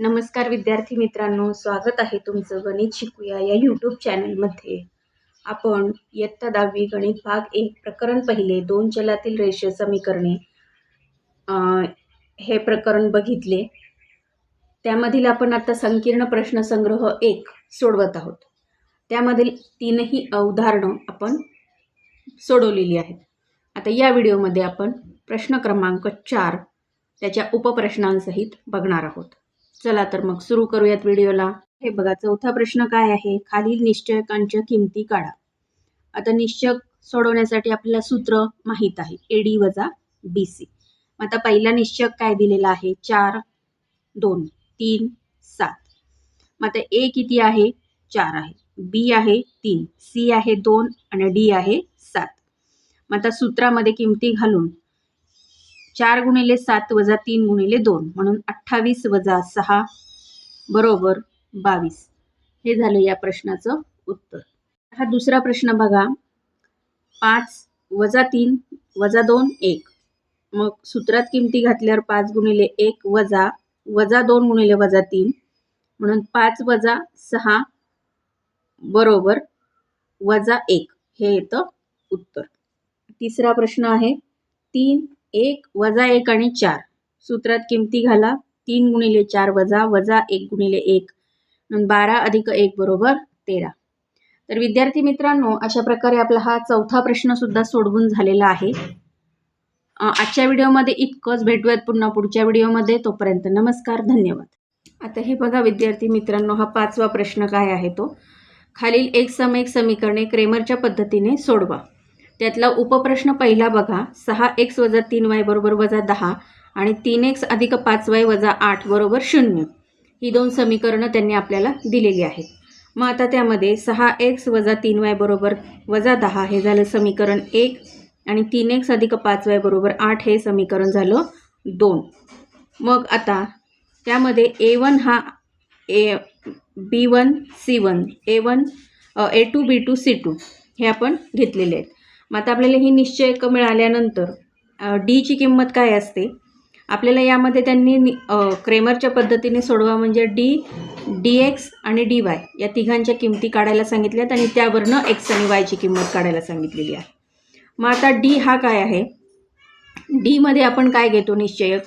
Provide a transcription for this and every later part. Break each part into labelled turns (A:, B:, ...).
A: नमस्कार विद्यार्थी मित्रांनो स्वागत आहे तुमचं गणित शिकूया या यूट्यूब चॅनलमध्ये आपण इयत्ता दहावी गणित भाग एक प्रकरण पहिले दोन चलातील रेषीय समीकरणे हे प्रकरण बघितले. त्यामधील आपण आता संकीर्ण प्रश्नसंग्रह एक सोडवत आहोत. त्यामधील तीनही उदाहरणं आपण सोडवलेली आहेत. आता या व्हिडिओमध्ये आपण प्रश्न क्रमांक चार त्याच्या उपप्रश्नांसहित बघणार आहोत. चला तर मग सुरू करूयात व्हिडिओला. हे बघा चौथा प्रश्न काय आहे? खालील निश्चयकांच्या किमती काढा. आता निश्चक सोडवण्यासाठी आपल्याला सूत्र माहीत आहे. ए डी वजा बी सी आता पहिला निश्चयक काय दिलेला आहे? चार दोन तीन सात. मग आता ए किती आहे? चार आहे. बी आहे तीन. सी आहे दोन आणि डी आहे सात. मग आता सूत्रामध्ये किमती घालून चार गुणिले सात वजा तीन गुणिले दोन म्हणून अठ्ठावीस वजा सहा बरोबर बावीस. हे झालं या प्रश्नाचं उत्तर. हा दुसरा प्रश्न बघा. पाच वजा तीन वजा दोन एक. मग सूत्रात किमती घातल्यावर पाच गुणिले एक वजा वजा दोन गुणिले वजा तीन म्हणून पाच वजा सहा बरोबर वजा एक. हे येतं उत्तर. तिसरा प्रश्न आहे. तीन एक वजा एक आणि चार. सूत्रात किमती घाला. तीन गुणिले चार वजा वजा एक गुणिले एक. बारा अधिक एक बरोबर तेरा. तर विद्यार्थी मित्रांनो अशा प्रकारे आपला हा चौथा प्रश्नसुद्धा सोडवून झालेला आहे. आजच्या व्हिडिओमध्ये इतकंच. भेटूयात पुन्हा पुढच्या व्हिडिओमध्ये. तोपर्यंत नमस्कार धन्यवाद. आता हे बघा विद्यार्थी मित्रांनो हा पाचवा प्रश्न काय आहे तो? खालील एक सम एक समीकरणे क्रेमरच्या पद्धतीने सोडवा. त्यातला उपप्रश्न पहिला बघा. सहा एक्स वजा तीन वाय बरोबर वजा दहा आणि तीन एक्स अधिक पाच वाय वजा आठ बरोबर शून्य. ही दोन समीकरणं त्यांनी आपल्याला दिलेली आहेत. मग आता त्यामध्ये सहा एक्स वजा तीन वाय बरोबर वजा दहा हे झालं समीकरण एक आणि तीन एक्स अधिक पाच वाय बरोबर आठ हे समीकरण झालं दोन. मग आता त्यामध्ये ए वन हा A B one C one A one A two B two C two हे आपण घेतलेले आहेत. मग आता आपल्याला ही निश्चयक मिळाल्यानंतर डीची किंमत काय असते? आपल्याला यामध्ये त्यांनी नि- क्रेमरच्या पद्धतीने सोडवा म्हणजे डी डी एक्स आणि डी वाय या तिघांच्या किमती काढायला सांगितल्यात आणि त्यावरनं एक्स आणि वायची किंमत काढायला सांगितलेली आहे. मग आता डी हा काय आहे? डीमध्ये आपण काय घेतो निश्चयक?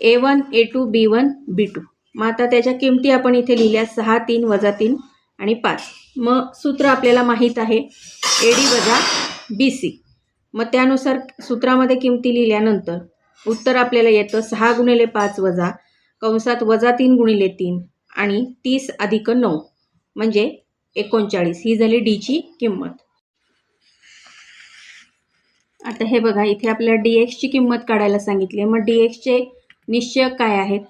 A: A one A two B one B two मग आता त्याच्या किमती आपण इथे लिहिल्या सहा तीन वजा तीन आणि पाच. मग सूत्र आपल्याला माहीत आहे ए डी वजा बी सी मग त्यानुसार सूत्रामध्ये किमती लिहिल्यानंतर उत्तर आपल्याला येतं सहा गुणिले पाच वजा कंसात वजा तीन गुणिले तीन आणि तीस अधिक नऊ म्हणजे एकोणचाळीस. ही झाली डीची किंमत. आता हे बघा इथे आपल्याला डी एक्सची किंमत काढायला सांगितली आहे. मग डी एक्सचे निश्चयक काय आहेत?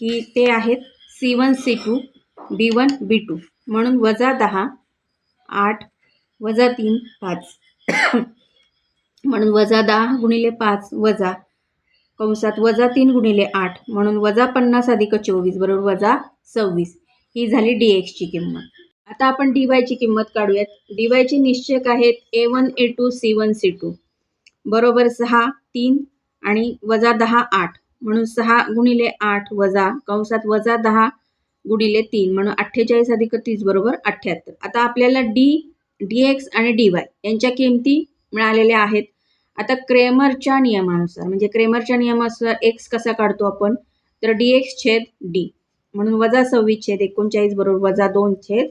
A: की ते आहेत C one C two B one B two म्हणून वजा दहा आठ वजा तीन पाच. म्हणून वजा दहा गुणिले पाच वजा कंसात वजा तीन गुणिले आठ म्हणून वजा पन्नास अधिक चोवीस बरोबर वजा सव्वीस. ही झाली डी एक्सची किंमत. आता आपण डी वायची किंमत काढूयात. डी वायचे निश्चयक आहेत A one A two C one C two बरोबर सहा तीन आणि वजा दहा आठ. म्हणून सहा गुणिले आठ वजा कंसात वजा दहा गुणिले तीन. म्हणून अठ्ठेचाळीस अधिक तीस बरोबर अठ्ठ्याहत्तर. आता आपल्याला डी डी एक्स आणि डी वाय यांच्या किमती मिळालेल्या आहेत. आता क्रेमरच्या नियमानुसार म्हणजे क्रेमरच्या नियमानुसार एक्स कसा काढतो आपण? तर डी एक्स छेद डी म्हणून वजा सव्वीस छेद एकोणचाळीस बरोबर वजा दोन छेद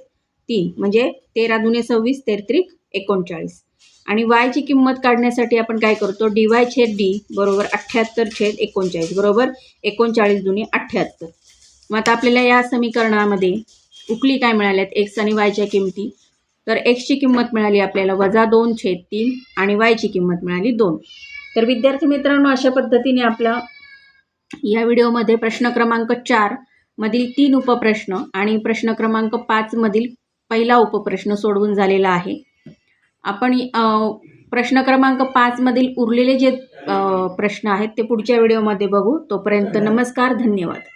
A: तीन म्हणजे तेरा दुने सव्वीस तेरत्रिक एकोणचाळीस. आणि वायची किंमत काढण्यासाठी आपण काय करतो? डी वाय छेद डी बरोबर अठ्ठ्याहत्तर छेद एकोणचाळीस बरोबर एकोणचाळीस दुने अठ्ठ्याहत्तर. मग आता आपल्याला या समीकरणामध्ये उकली काय मिळाल्यात? एक्स आणि वायच्या किमती. तर एक्सची किंमत मिळाली आपल्याला वजा दोन छेद तीन आणि वायची किंमत मिळाली दोन. तर विद्यार्थी मित्रांनो अशा पद्धतीने आपला या व्हिडिओमध्ये प्रश्न क्रमांक चार मधील तीन उपप्रश्न आणि प्रश्न क्रमांक पाचमधील पहिला उपप्रश्न सोडवून झालेला आहे. आपण प्रश्न क्रमांक पाचमधील उरलेले जे प्रश्न आहेत ते पुढच्या व्हिडिओमध्ये बघू. तोपर्यंत नमस्कार धन्यवाद.